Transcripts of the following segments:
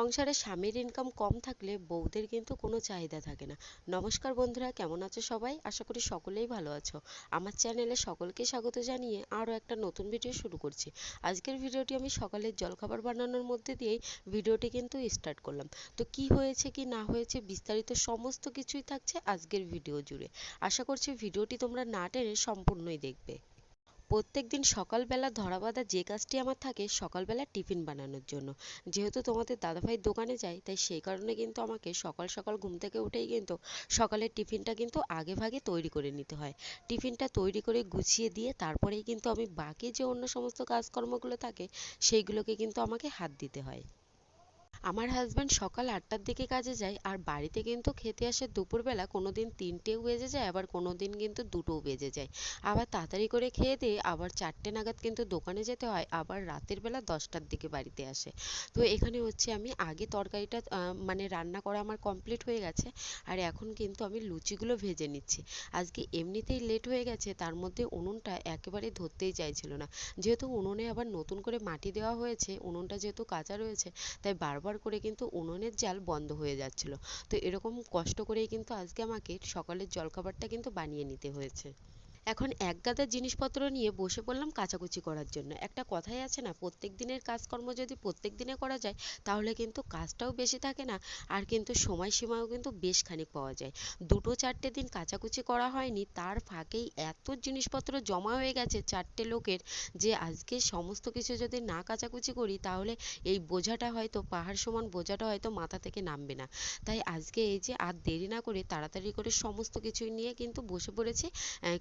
সংসারে স্বামীর ইনকাম কম থাকলে বউদের কিন্তু কোনো চাহিদা থাকে না। নমস্কার বন্ধুরা, কেমন আছো সবাই? আশা করি সকলেই ভালো আছো। আমার চ্যানেলে সকলকে স্বাগত জানিয়ে আরও একটা নতুন ভিডিও শুরু করছি। আজকের ভিডিওটি আমি সকালের জলখাবার বানানোর মধ্যে দিয়েই ভিডিওটি কিন্তু স্টার্ট করলাম। তো কি হয়েছে, কি না হয়েছে, বিস্তারিত সমস্ত কিছুই থাকছে আজকের ভিডিও জুড়ে। আশা করছি ভিডিওটি তোমরা না টেনে সম্পূর্ণই দেখবে। প্রত্যেক দিন সকালবেলা ধরা বাঁধা যে কাজটি আমার থাকে, সকালবেলা টিফিন বানানোর জন্য। যেহেতু তোমাদের দাদাভাইয়ের দোকানে যাই তাই সেই কারণে কিন্তু আমাকে সকাল সকাল ঘুম থেকে উঠেই কিন্তু সকালের টিফিনটা কিন্তু আগে ভাগে তৈরি করে নিতে হয়। টিফিনটা তৈরি করে গুছিয়ে দিয়ে তারপরেই কিন্তু আমি বাকি যে অন্য সমস্ত কাজকর্মগুলো থাকে, সেইগুলোকে কিন্তু আমাকে হাত দিতে হয়। আমার হাজব্যান্ড সকাল আটটার দিকে কাজে যায়, আর বাড়িতে কিন্তু খেতে আসে দুপুরবেলা কোনো দিন তিনটেও বেজে যায়, আবার কোনো দিন কিন্তু দুটোও বেজে যায়। আবার তাড়াতাড়ি করে খেয়ে দিয়ে আবার চারটে নাগাদ কিন্তু দোকানে যেতে হয়, আবার রাতের বেলা দশটার দিকে বাড়িতে আসে। তো এখানে হচ্ছে আমি আগে তরকারিটা মানে রান্না করা আমার কমপ্লিট হয়ে গেছে, আর এখন কিন্তু আমি লুচিগুলো ভেজে নিচ্ছি। আজকে এমনিতেই লেট হয়ে গেছে, তার মধ্যে উনুনটা একেবারে ধরতেই চাইছিল না। যেহেতু উনুনে আবার নতুন করে মাটি দেওয়া হয়েছে, উনুনটা যেহেতু কাঁচা রয়েছে, তাই বারবার ব্যবহার করে কিন্তু উনুনের জাল বন্ধ হয়ে যাচ্ছিল। তো এরকম কষ্ট করেই কিন্তু আজকে আমাকে সকালের জলখাবারটা কিন্তু বানিয়ে নিতে হয়েছে। এখন এক গাদা জিনিসপত্র নিয়ে বসে পড়লাম কাচাকুচি করার জন্য। একটা কথাই আছে না, প্রত্যেক দিনের কাজকর্ম যদি প্রত্যেক দিনে করা যায়, তাহলে কিন্তু কাজটাও বেশি থাকে না, আর কিন্তু সময়সীমাও কিন্তু বেশ খানিক পাওয়া যায়। দুটো চারটে দিন কাচাকুচি করা হয়নি, তার ফাঁকেই এত জিনিসপত্র জমা হয়ে গেছে চারটে লোকের, যে আজকে সমস্ত কিছু যদি না কাচাকুচি করি, তাহলে এই বোঝাটা হয়তো, পাহাড় সমান বোঝাটা হয়তো মাথা থেকে নামবে না। তাই আজকে এই যে আর দেরি না করে, তাড়াতাড়ি করে সমস্ত কিছুই নিয়ে কিন্তু বসে পড়েছি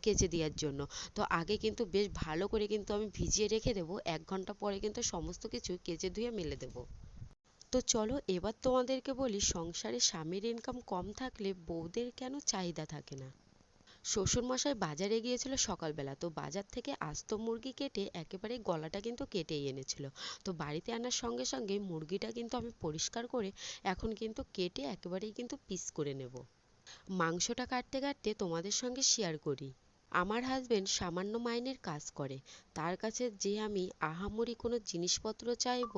কেচে দেওয়ার জন্য। তো আগে কিন্তু বেশ ভালো করে কিন্তু আমি ভিজিয়ে রেখে দেবো। এক ঘণ্টা পরে কিন্তু সমস্ত কিছু কেচে ধুয়ে মেলে দেবো। তো চলো এবার তোমাদেরকে বলি, সংসারে স্বামীর ইনকাম কম থাকলে বউদের কেন চাহিদা থাকে না? শ্বশুরমশাই বাজারে গিয়েছিল সকালবেলা, তো বাজার থেকে আস্ত মুরগি কেটে একেবারে গলাটা কিন্তু কেটেই এনেছিল। তো বাড়িতে আনার সঙ্গে সঙ্গে মুরগিটা কিন্তু আমি পরিষ্কার করে এখন কিন্তু কেটে একেবারেই কিন্তু পিস করে নেব। মাংসটা কাটতে কাটতে তোমাদের সঙ্গে শেয়ার করি। আমার হাজবেন্ড সামান্য মাইনের কাজ করে। তার কাছে যে আমি আহামরি কোনো জিনিসপত্র চাইব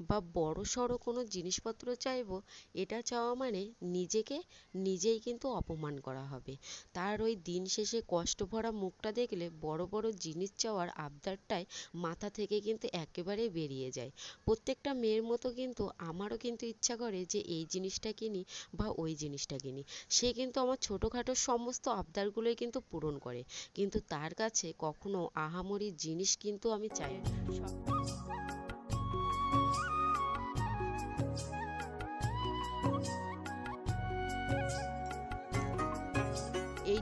বা বড় সড়ো কোনো জিনিসপত্র চাইব, এটা চাওয়া মানে নিজেকে, নিজেই কিন্তু অপমান করা হবে। তার ওই দিন শেষে কষ্ট ভরা মুখটা দেখলে বড় বড় জিনিস চাওয়ার আবদারটাই মাথা থেকে কিন্তু একেবারেই বেরিয়ে যায়। প্রত্যেকটা মেয়ের মতো কিন্তু আমারও কিন্তু ইচ্ছা করে যে এই জিনিসটা কিনি বা ওই জিনিসটা কিনি। সে কিন্তু আমার ছোটোখাটো সমস্ত আবদারগুলোই কিন্তু পূরণ করে। কিন্তু তার কাছে কখনো আহামরি জিনিস কিন্তু আমি চাই না।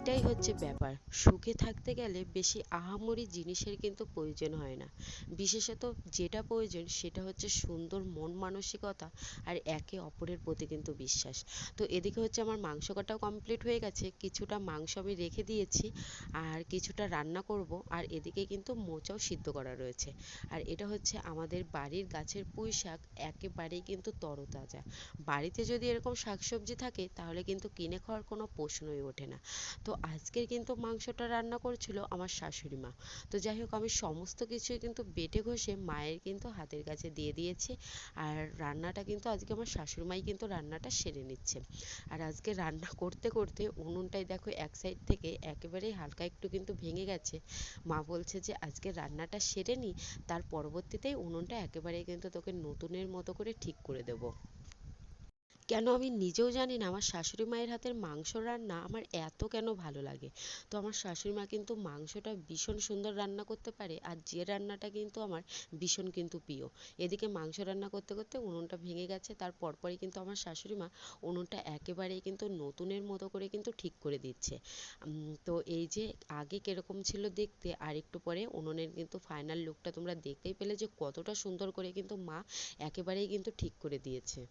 এইটাই হচ্ছে ব্যাপার। সুখে থাকতে গেলে বেশি আহামরি জিনিসের কিন্তু প্রয়োজন হয় না। বিশেষত যেটা প্রয়োজন সেটা হচ্ছে সুন্দর মন মানসিকতা আর একে অপরের প্রতি কিন্তু বিশ্বাস। তো এদিকে হচ্ছে আমার মাংস কাটাও কমপ্লিট হয়ে গেছে। কিছুটা মাংস আমি রেখে দিয়েছি আর কিছুটা রান্না করব আর এদিকে কিন্তু মোচাও সিদ্ধ করা রয়েছে। আর এটা হচ্ছে আমাদের বাড়ির গাছের পুঁই শাক একেবারেই কিন্তু তরতাজা। বাড়িতে যদি এরকম শাকসবজি থাকে তাহলে কিন্তু কিনে খাওয়ার কোনো প্রশ্নই ওঠে না। তো আজকের কিন্তু মাংসটা রান্না করেছিল আমার শাশুড়ি মা। তো যাই হোক, আমি সমস্ত কিছুই কিন্তু বেটে ঘষে মায়ের কিন্তু হাতের কাছে দিয়ে দিয়েছি। আর রান্নাটা কিন্তু আজকে আমার শাশুড়ি মাই কিন্তু রান্নাটা সেরে নিচ্ছে। আর আজকে রান্না করতে করতে উনুনটাই দেখো এক সাইড থেকে একেবারেই হালকা একটু কিন্তু ভেঙে গেছে। মা বলছে যে, আজকে রান্নাটা সেরে নিই তার পরবর্তীতেই উনুনটা একেবারেই কিন্তু তোকে নতুনের মতো করে ঠিক করে দেবো। কেন আমি নিজেও জানি না, আমার শাশুড়ি মায়ের হাতের মাংস রান্না আমার এত কেন ভালো লাগে? তো আমার শাশুড়ি মা কিন্তু মাংসটা ভীষণ সুন্দর রান্না করতে পারে আর যে রান্নাটা কিন্তু আমার ভীষণ কিন্তু প্রিয়। এদিকে মাংস রান্না করতে করতে উনুনটা ভেঙে গেছে, তার পরপরই কিন্তু আমার শাশুড়ি মা উনুনটা একেবারেই কিন্তু নতুনের মতো করে কিন্তু ঠিক করে দিচ্ছে। তো এই যে আগে কীরকম ছিল দেখতে, আর একটু পরে উনুনের কিন্তু ফাইনাল লুকটা তোমরা দেখতেই পেলে যে কতটা সুন্দর করে কিন্তু মা একেবারেই কিন্তু ঠিক করে দিয়েছে।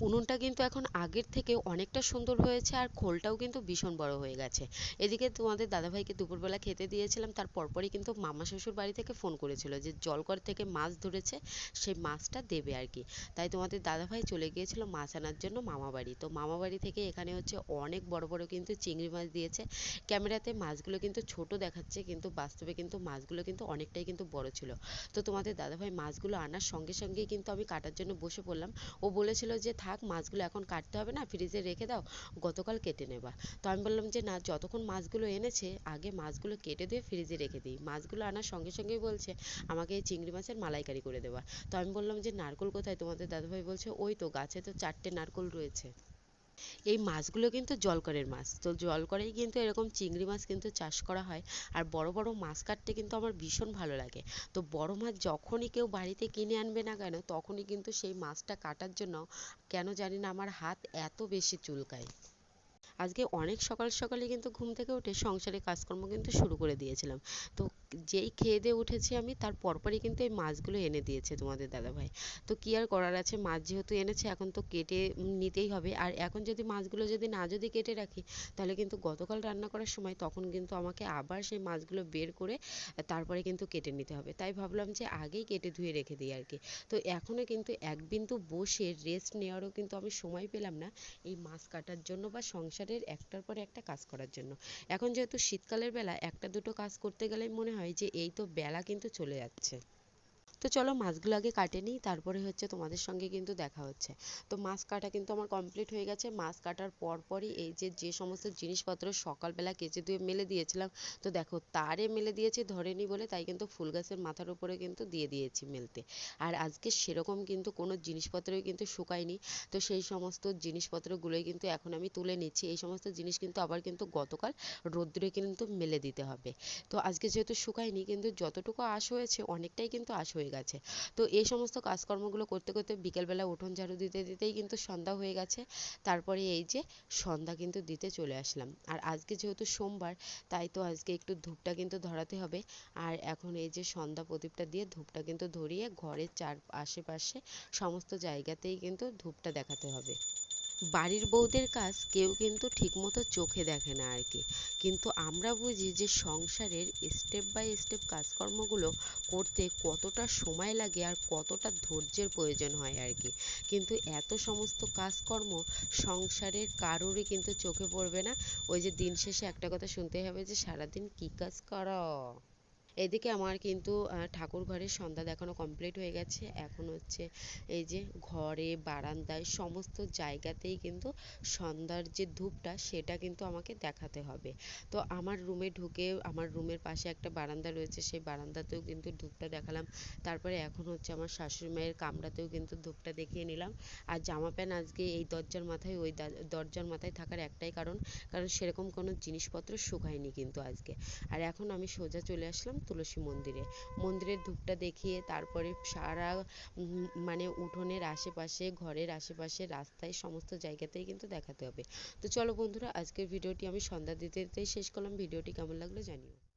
উনুনটা কিন্তু এখন আগের থেকে অনেকটা সুন্দর হয়েছে আর খোলটাও কিন্তু ভীষণ বড় হয়ে গেছে। এদিকে তোমাদের দাদাভাইকে দুপুরবেলা খেতে দিয়েছিলাম, তার পরপরই কিন্তু মামা শ্বশুর বাড়ি থেকে ফোন করেছিল যে জলকর থেকে মাছ ধরেছে, সেই মাছটা দেবে আর কি। তাই তোমাদের দাদাভাই চলে গিয়েছিল মাছ আনার জন্য মামা বাড়ি। তো মামা বাড়ি থেকে এখানে হচ্ছে অনেক বড় বড় কিন্তু চিংড়ি মাছ দিয়েছে। ক্যামেরাতে মাছগুলো কিন্তু ছোট দেখাচ্ছে, কিন্তু বাস্তবে কিন্তু মাছগুলো কিন্তু অনেকটাই কিন্তু বড় ছিল। তো তোমাদের দাদাভাই মাছগুলো আনার সঙ্গে সঙ্গেই কিন্তু আমি কাটার জন্য বসে পড়লাম। ও বলেছিল যে থাক, মাছগুলো এখন কাটতে হবে না ফ্রিজে রেখে দাও, গতকাল কেটে নেবা। তো আমি বললাম যে, না, যতক্ষণ মাছগুলো এনেছে, আগে মাছগুলো কেটে দিয়ে ফ্রিজে রেখে দিই। মাছগুলো আনার সঙ্গে সঙ্গেই বলছে, আমাকে এই চিংড়ি মাছের মালাইকারি করে দেবা। তো আমি বললাম যে, নারকোল কোথায়? তোমাদের দাদাভাই বলছে, ওই তো, গাছে তো চারটে নারকোল রয়েছে। এই মাছগুলো কিন্তু জলকরের মাছ। তো জলকরেই কিন্তু এরকম চিংড়ি মাছ কিন্তু চাষ করা হয়। আর বড় বড় মাছ কাটতে কিন্তু আমার ভীষণ ভালো লাগে। তো বড় মাছ যখনই কেউ বাড়িতে কিনে আনবে না কেন, তখনই কিন্তু সেই মাছটা কাটার জন্য কেন জানি না আমার হাত এত বেশি চুলকায়। আজকে অনেক সকাল সকালে কিন্তু ঘুম থেকে উঠে সংসারের কাজকর্ম কিন্তু শুরু করে দিয়েছিলাম। তো যেই খেয়ে দিয়ে উঠেছি আমি, তার পরপরই কিন্তু এই মাছগুলো এনে দিয়েছে তোমাদের দাদাভাই। তো কি আর করার আছে? মাছ যেহেতু এনেছে, এখন তো কেটে নিতেই হবে। আর এখন যদি মাছগুলো যদি না যদি কেটে রাখি, তাহলে কিন্তু গতকাল রান্না করার সময় তখন কিন্তু আমাকে আবার সেই মাছগুলো বের করে, তারপরে কিন্তু কেটে নিতে হবে। তাই ভাবলাম যে আগেই কেটে ধুয়ে রেখে দিই আর কি তো এখনও কিন্তু এক বিন্দু বসে রেস্ট নেওয়ারও কিন্তু আমি সময় পেলাম না এই মাছ কাটার জন্য বা সংসারের একটার পর একটা কাজ করার জন্য। এখন যেহেতু শীতকালের বেলা, একটা দুটো কাজ করতে গেলেই মনে হয় যে এই তো বেলা কিন্তু চলে যাচ্ছে। তো চলো মাছগুলো আগে কাটে নিই, তারপরে হচ্ছে তোমাদের সঙ্গে কিন্তু দেখা হচ্ছে। তো মাছ কাটা কিন্তু আমার কমপ্লিট হয়ে গেছে। মাছ কাটার পরপরই এই যে যে সমস্ত জিনিসপত্র সকালবেলা কেচে ধুয়ে মেলে দিয়েছিলাম, তো দেখো তারে মেলে দিয়েছি ধরেনি বলে তাই কিন্তু ফুল গাছের মাথার উপরে কিন্তু দিয়ে দিয়েছি মেলতে। আর আজকে সেরকম কিন্তু কোনো জিনিসপত্রই কিন্তু শুকায়নি। তো সেই সমস্ত জিনিসপত্রগুলোই কিন্তু এখন আমি তুলে নিচ্ছি। এই সমস্ত জিনিস কিন্তু আবার কিন্তু গতকাল রোদ্দুরে কিন্তু মেলে দিতে হবে। তো আজকে যেহেতু শুকায়নি, কিন্তু যতটুকু আঁশ হয়েছে, অনেকটাই কিন্তু আঁশ হয়ে গেছে। তো এই সমস্ত কাজকর্মগুলো করতে করতে বিকেলবেলা উঠোন ঝাড়ু দিতে, দিতেই কিন্তু সন্ধ্যা হয়ে গেছে। তারপরে এই যে সন্ধ্যা কিন্তু দিতে চলে আসলাম। আর আজকে যেহেতু সোমবার, তাই তো আজকে একটু ধূপটা কিন্তু ধরাতে হবে। আর এখন এই যে সন্ধ্যা প্রদীপটা দিয়ে ধূপটা কিন্তু ধরিয়ে ঘরের চার আশেপাশে সমস্ত জায়গাতেই কিন্তু ধূপটা দেখাতে হবে। বাড়ির বউদের কাজ কেউ কিন্তু ঠিকমতো চোখে দেখে না আর কি। কিন্তু আমরা বুঝি যে সংসারের স্টেপ বাই স্টেপ কাজকর্মগুলো করতে কতটা সময় লাগে আর কতটা ধৈর্যের প্রয়োজন হয় আর কি। কিন্তু এত সমস্ত কাজকর্ম সংসারের কারোরই কিন্তু চোখে পড়বে না। ওই যে দিন শেষে একটা কথা শুনতেই হবে যে সারাদিন কী কাজ করো? এদিকে আমার কিন্তু ঠাকুর ঘরের সন্ধ্যা দেখানো কমপ্লিট হয়ে গেছে। এখন হচ্ছে এই যে ঘরে, বারান্দায় সমস্ত জায়গাতেই কিন্তু সন্ধ্যার যে ধূপটা, সেটা কিন্তু আমাকে দেখাতে হবে। তো আমার রুমে ঢুকে, আমার রুমের পাশে একটা বারান্দা রয়েছে, সেই বারান্দাতেও কিন্তু ধূপটা দেখালাম। তারপরে এখন হচ্ছে আমার শাশুড়ি মায়ের কামরাতেও কিন্তু ধূপটা দেখিয়ে নিলাম। আর জামা প্যান্ট আজকে এই দরজার মাথায়, ওই দরজার মাথায় থাকার একটাই কারণ কারণ সেরকম কোনো জিনিসপত্র শুকায়নি কিন্তু আজকে। আর এখন আমি সোজা চলে আসলাম তুলসী মন্দিরে। মন্দিরের ধূপটা দেখিয়ে তারপরে সারা মানে উঠোনের আশেপাশে, ঘরের আশেপাশে, রাস্তায়, সমস্ত জায়গাতেই কিন্তু দেখাতে হবে। তো চলো বন্ধুরা, আজকের ভিডিওটি আমি সন্ধ্যা দিতে দিতেই শেষ করলাম। ভিডিওটি কেমন লাগল জানিও।